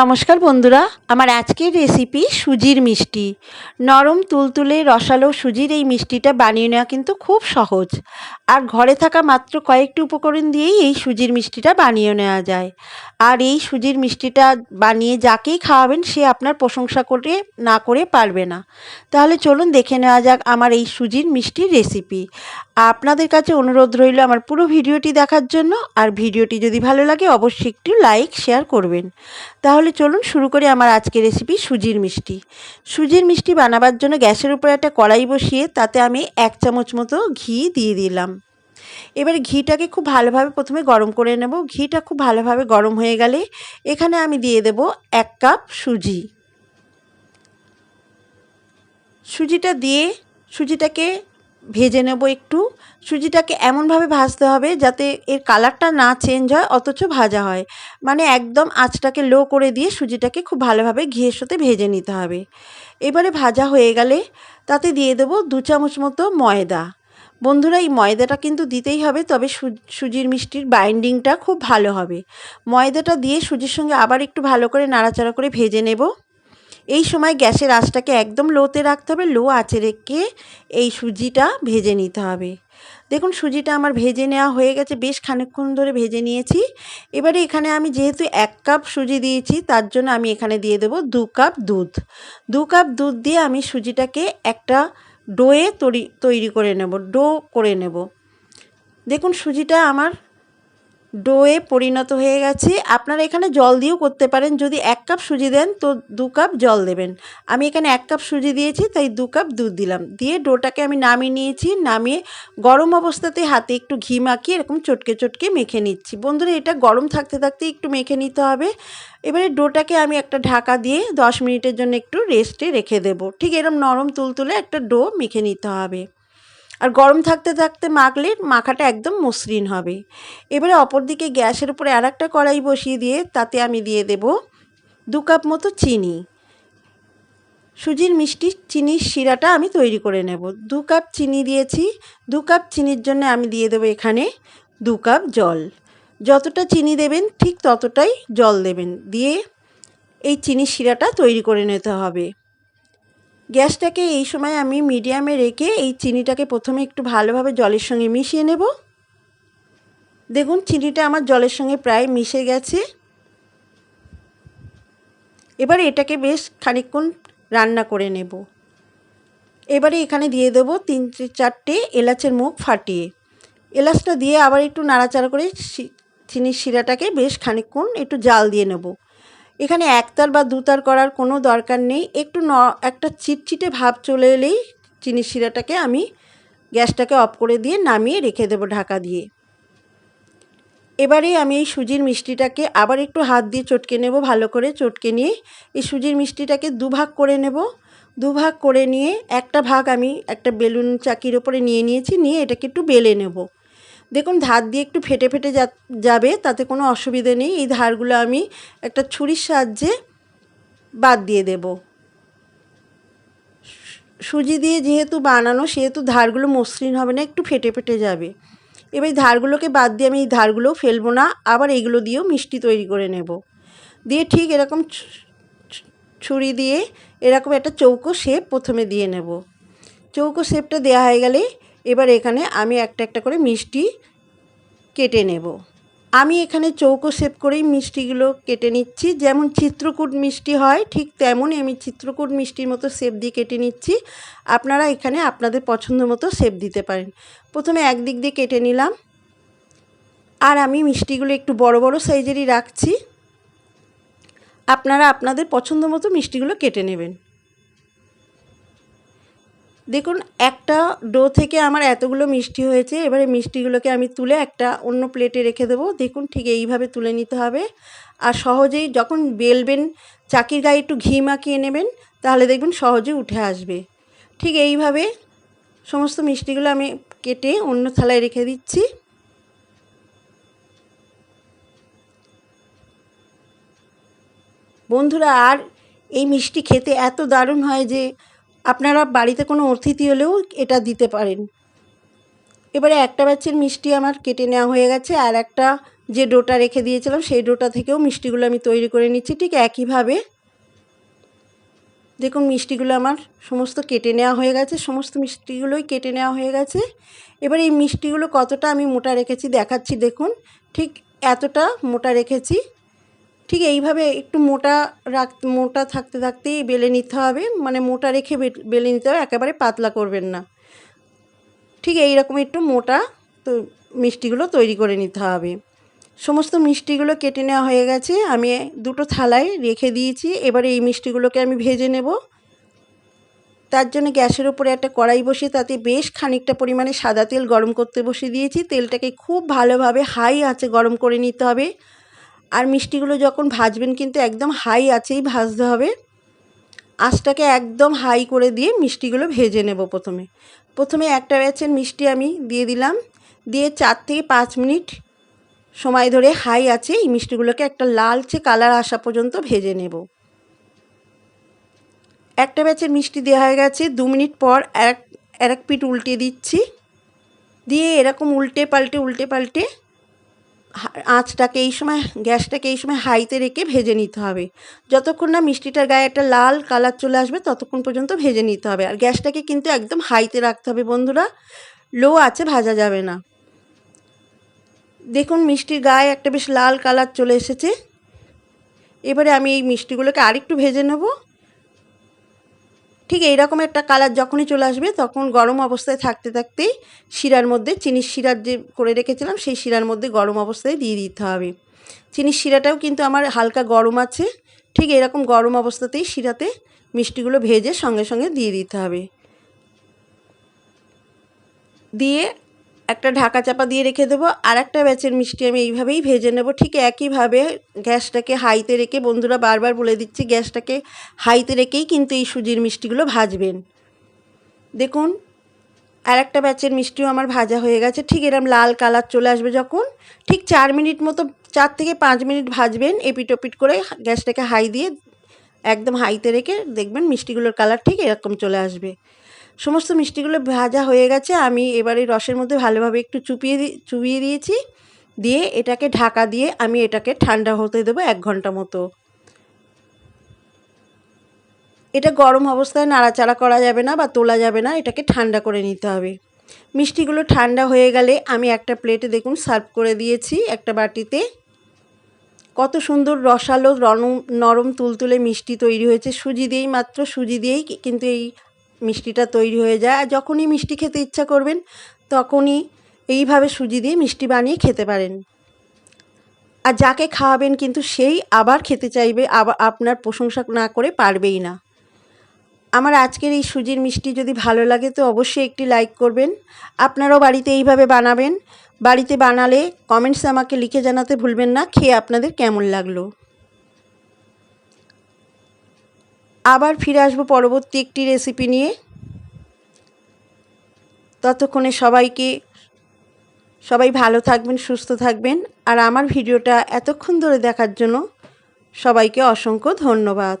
নমস্কার বন্ধুরা, আমার আজকের রেসিপি সুজির মিষ্টি। নরম তুলতুলে রসালো সুজির এই মিষ্টিটা বানিয়ে নেওয়া কিন্তু খুব সহজ। আর ঘরে থাকা মাত্র কয়েকটি উপকরণ দিয়েই এই সুজির মিষ্টিটা বানিয়ে নেওয়া যায়। আর এই সুজির মিষ্টিটা বানিয়ে যাকেই খাওয়াবেন, সে আপনার প্রশংসা করে, না করে পারবে না। তাহলে চলুন দেখে নেওয়া যাক আমার এই সুজির মিষ্টির রেসিপি আপনাদের কাছে অনুরোধ রইল আমার পুরো ভিডিওটি দেখার জন্য। আর ভিডিওটি যদি ভালো লাগে, অবশ্যই একটু লাইক শেয়ার করবেন। তাহলে চলুন শুরু করি আমার আজকের রেসিপি সুজির মিষ্টি। সুজির মিষ্টি বানাবার জন্য গ্যাসের উপরে একটা কড়াই বসিয়ে তাতে আমি এক চামচ মতো ঘি দিয়ে দিলাম। এবার ঘিটাকে খুব ভালোভাবে প্রথমে গরম করে নেব। ঘিটা খুব ভালোভাবে গরম হয়ে গেলে এখানে আমি দিয়ে দেব এক কাপ সুজি। সুজিটা দিয়ে সুজিটাকে ভেজে নেব একটু। সুজিটাকে এমনভাবে ভাজতে হবে যাতে এর কালারটা না চেঞ্জ হয়, অথচ ভাজা হয়। মানে একদম আঁচটাকে লো করে দিয়ে সুজিটাকে খুব ভালোভাবে ঘিয়ের সাথে ভেজে নিতে হবে। এবারে ভাজা হয়ে গেলে তাতে দিয়ে দেবো দু চামচ মতো ময়দা। বন্ধুরা, এই ময়দাটা কিন্তু দিতেই হবে, তবে সুজির মিষ্টির বাইন্ডিংটা খুব ভালো হবে। ময়দাটা দিয়ে সুজির সঙ্গে আবার একটু ভালো করে নাড়াচাড়া করে ভেজে নেব। এই সময় গ্যাসের আঁচটাকে একদম লোতে রাখতে হবে, লো আঁচে রেখে এই সুজিটা ভেজে নিতে হবে। দেখুন, সুজিটা আমার ভেজে নেওয়া হয়ে গেছে, বেশ খানিকক্ষণ ধরে ভেজে নিয়েছি। এবারে এখানে আমি যেহেতু এক কাপ সুজি দিয়েছি, তার জন্য আমি এখানে দিয়ে দেবো দু কাপ দুধ। দু কাপ দুধ দিয়ে আমি সুজিটাকে একটা ডোয়ে তৈরি তৈরি করে নেব, ডো করে নেব। দেখুন, সুজিটা আমার ডোয়ে পরিণত হয়ে গেছে। আপনারা এখানে জল দিয়েও করতে পারেন। যদি এক কাপ সুজি দেন, তো দু কাপ জল দেবেন। আমি এখানে এক কাপ সুজি দিয়েছি, তাই দু কাপ দুধ দিলাম। দিয়ে ডোটাকে আমি নামিয়ে নিয়েছি, নামিয়ে গরম অবস্থাতে হাতে একটু ঘি মাখিয়ে এরকম চটকে চটকে মেখে নিচ্ছি। বন্ধুরা, এটা গরম থাকতে থাকতে একটু মেখে নিতে হবে। এবারে ডোটাকে আমি একটা ঢাকা দিয়ে দশ মিনিটের জন্য একটু রেস্টে রেখে দেবো। ঠিক এরকম নরম তুলতুলে একটা ডো মেখে নিতে হবে। আর গরম থাকতে থাকতে মাখলে মাখাটা একদম মসৃণ হবে। এবারে অপর দিকে গ্যাসের উপরে আর একটা কড়াই বসিয়ে দিয়ে তাতে আমি দিয়ে দেব দু কাপ মতো চিনি। সুজির মিষ্টি চিনির শিরাটা আমি তৈরি করে নেব। দু কাপ চিনি দিয়েছি। দু কাপ চিনির জন্য আমি দিয়ে দেবো এখানে দু কাপ জল। যতটা চিনি দেবেন ঠিক ততটাই জল দেবেন। দিয়ে এই চিনির শিরাটা তৈরি করে নিতে হবে। গ্যাসটাকে এই সময় আমি মিডিয়ামে রেখে এই চিনিটাকে প্রথমে একটু ভালোভাবে জলের সঙ্গে মিশিয়ে নেব। দেখুন, চিনিটা আমার জলের সঙ্গে প্রায় মিশে গেছে। এবার এটাকে বেশ খানিকক্ষণ রান্না করে নেব। এবারে এখানে দিয়ে দেবো তিন চারটে এলাচের মুখ ফাটিয়ে। এলাচটা দিয়ে আবার একটু নাড়াচাড়া করে চিনির শিরাটাকে বেশ খানিকক্ষণ একটু জাল দিয়ে নেব। এখানে একতার বা দুতার করার কোনো দরকার নেই। একটু ন, একটা চিটচিটে ভাব চলে এলেই চিনি শিরাটাকে আমি গ্যাসটাকে অফ করে দিয়ে নামিয়ে রেখে দেবো ঢাকা দিয়ে। এবারে আমি এই সুজির মিষ্টিটাকে আবার একটু হাত দিয়ে চটকে নেব, ভালো করে চটকে নিয়ে এই সুজির মিষ্টিটাকে দুভাগ করে নেব। দুভাগ করে নিয়ে একটা ভাগ আমি একটা বেলুন চাকির ওপরে নিয়ে নিয়েছি, নিয়ে এটাকে একটু বেলে নেব। দেখুন, ধার দিয়ে একটু ফেটে ফেটে যাবে, তাতে কোনো অসুবিধে নেই। এই ধারগুলো আমি একটা ছুরির সাহায্যে বাদ দিয়ে দেব। সুজি দিয়ে যেহেতু বানানো, সেহেতু ধারগুলো মসৃণ হবে না, একটু ফেটে ফেটে যাবে। এবার এই ধারগুলোকে বাদ দিয়ে আমি এই ধারগুলো ফেলব না, আবার এইগুলো দিয়েও মিষ্টি তৈরি করে নেব। দিয়ে ঠিক এরকম ছুরি দিয়ে এরকম একটা চৌকো শেপ প্রথমে দিয়ে নেব। চৌকো শেপটা দেওয়া হয়ে গেলে এবার এখানে আমি একটা একটা করে মিষ্টি কেটে নেব। আমি এখানে চৌকো শেপ করেই মিষ্টিগুলো কেটে নিচ্ছি। যেমন চিত্রকূট মিষ্টি হয়, ঠিক তেমনই আমি চিত্রকূট মিষ্টির মতো শেপ দিয়ে কেটে নিচ্ছি। আপনারা এখানে আপনাদের পছন্দ মতো শেপ দিতে পারেন। প্রথমে একদিক দিয়ে কেটে নিলাম। আর আমি মিষ্টিগুলো একটু বড় বড় সাইজেরই রাখছি। আপনারা আপনাদের পছন্দ মতো মিষ্টিগুলো কেটে নেবেন। দেখুন, একটা ডো থেকে আমার এতগুলো মিষ্টি হয়েছে, এবারে মিষ্টিগুলোকে আমি তুলে একটা অন্য প্লেটে রেখে দেবো। দেখুন, ঠিক এইভাবে তুলে নিতে হবে। আর সহজেই যখন বেলবেন, চাকির গায়ে একটু ঘি মাখিয়ে নেবেন, তাহলে দেখবেন সহজে উঠে আসবে। ঠিক এইভাবে সমস্ত মিষ্টিগুলো আমি কেটে অন্য থালায় রেখে দিচ্ছি। বন্ধুরা, আর এই মিষ্টি খেতে এত দারুণ হয় যে আপনারা বাড়িতে কোনো অতিথি হলেও এটা দিতে পারেন। এবারে একটা ব্যাচের মিষ্টি আমার কেটে নেওয়া হয়ে গেছে, আর একটা যে ডোটা রেখে দিয়েছিলাম, সেই ডোটা থেকেও মিষ্টিগুলো আমি তৈরি করে নিচ্ছি। ঠিক একইভাবে দেখুন, মিষ্টিগুলো আমার সমস্ত কেটে নেওয়া হয়ে গেছে, সমস্ত মিষ্টিগুলোই কেটে নেওয়া হয়ে গেছে। এবার এই মিষ্টিগুলো কতটা আমি মোটা রেখেছি দেখাচ্ছি, দেখুন। ঠিক এতটা মোটা রেখেছি। ঠিক এইভাবে একটু মোটা রাখ, মোটা থাকতে থাকতেই বেলে নিতে হবে। মানে মোটা রেখে বেলে নিতে হবে, একেবারে পাতলা করবেন না। ঠিক এই রকম একটু মোটা তো মিষ্টিগুলো তৈরি করে নিতে হবে। সমস্ত মিষ্টিগুলো কেটে নেওয়া হয়ে গেছে। আমি দুটো থালায় রেখে দিয়েছি। এবারে এই মিষ্টিগুলোকে আমি ভেজে নেব। তার জন্য গ্যাসের উপরে একটা কড়াই বসিয়ে তাতে বেশ খানিকটা পরিমাণে সাদা তেল গরম করতে বসিয়ে দিয়েছি। তেলটাকে খুব ভালোভাবে হাই আছে গরম করে নিতে হবে। আর মিষ্টিগুলো যখন ভাজবেন কিন্তু একদম হাই আছেই ভাজতে হবে। আঁচটাকে একদম হাই করে দিয়ে মিষ্টিগুলো ভেজে নেব প্রথমে। প্রথমে একটা ব্যাচের মিষ্টি আমি দিয়ে দিলাম। দিয়ে চার থেকে পাঁচ মিনিট সময় ধরে হাই আছে, এই মিষ্টিগুলোকে একটা লালচে কালার আসা পর্যন্ত ভেজে নেব। একটা ব্যাচের মিষ্টি দেওয়া হয়ে গেছে, দু মিনিট পর এক এক পিঠ উল্টে দিচ্ছি। দিয়ে এরকম উল্টে পাল্টে উল্টে পাল্টে আঁচটাকে এই সময়, গ্যাসটাকে এই সময় হাইতে রেখে ভেজে নিতে হবে। যতক্ষণ না মিষ্টিটার গায়ে একটা লাল কালার চলে আসবে, ততক্ষণ পর্যন্ত ভেজে নিতে হবে। আর গ্যাসটাকে কিন্তু একদম হাইতে রাখতে হবে বন্ধুরা। লো আছে ভাজা যাবে না। দেখুন মিষ্টির গায়ে একটা বেশ লাল কালার চলে এসেছে। এবারে আমি এই মিষ্টিগুলোকে আরেকটু ভেজে নেব। ঠিক এইরকম একটা কালার যখনই চলে আসবে, তখন গরম অবস্থায় থাকতে থাকতেই শিরার মধ্যে চিনির শিরার যে করে রেখেছিলাম, সেই শিরার মধ্যে গরম অবস্থায় দিয়ে দিতে হবে। চিনির শিরাটাও কিন্তু আমার হালকা গরম আছে, ঠিক এরকম গরম অবস্থাতেই শিরাতে মিষ্টিগুলো ভেজে সঙ্গে সঙ্গে দিয়ে দিতে হবে। দিয়ে একটা ঢাকা চাপা দিয়ে রেখে দেবো আর একটা ব্যাচের মিষ্টি আমি এইভাবেই ভেজে নেব। ঠিক একইভাবে গ্যাসটাকে হাইতে রেখে বন্ধুরা বারবার বলে দিচ্ছি, গ্যাসটাকে হাইতে রেখেই কিন্তু এই সুজির মিষ্টিগুলো ভাজবেন। দেখুন আর একটা ব্যাচের মিষ্টিও আমার ভাজা হয়ে গেছে। ঠিক এরম লাল কালার চলে আসবে যখন, ঠিক চার মিনিট মতো, চার থেকে পাঁচ মিনিট ভাজবেন এপিট ওপিট করে গ্যাসটাকে হাই দিয়ে একদম হাইতে রেখে দেখবেন মিষ্টিগুলোর কালার ঠিক এরকম চলে আসবে। সমস্ত মিষ্টিগুলো ভাজা হয়ে গেছে, আমি এবারে রসের মধ্যে ভালোভাবে একটু চুপিয়ে চুবিয়ে দিয়েছি। দিয়ে এটাকে ঢাকা দিয়ে আমি এটাকে ঠান্ডা হতে দেবো এক ঘণ্টা মতো। এটা গরম অবস্থায় নাড়াচাড়া করা যাবে না বা তোলা যাবে না, এটাকে ঠান্ডা করে নিতে হবে। মিষ্টিগুলো ঠান্ডা হয়ে গেলে আমি একটা প্লেটে দেখুন সার্ভ করে দিয়েছি একটা বাটিতে। কত সুন্দর রসালো নরম নরম তুলতুলে মিষ্টি তৈরি হয়েছে, সুজি দিয়েই মাত্র, সুজি দিয়েই কিন্তু এই মিষ্টিটা তৈরি হয়ে যায় আর যখনই মিষ্টি খেতে ইচ্ছা করবেন, তখনই এইভাবে সুজি দিয়ে মিষ্টি বানিয়ে খেতে পারেন। আর যাকে খাওয়াবেন কিন্তু সেই আবার খেতে চাইবে, আবার আপনার প্রশংসা না করে পারবেই না। আমার আজকের এই সুজির মিষ্টি যদি ভালো লাগে তো অবশ্যই একটি লাইক করবেন। আপনারাও বাড়িতে এইভাবে বানাবেন। বাড়িতে বানালে কমেন্টসে আমাকে লিখে জানাতে ভুলবেন না। খেয়ে আপনাদের কেমন লাগল? আবার ফিরে আসব পরবর্তী একটি রেসিপি নিয়ে। ততক্ষণে সবাইকে, সবাই ভালো থাকবেন, সুস্থ থাকবেন। আর আমার ভিডিওটা এতক্ষণ ধরে দেখার জন্য সবাইকে অসংখ্য ধন্যবাদ।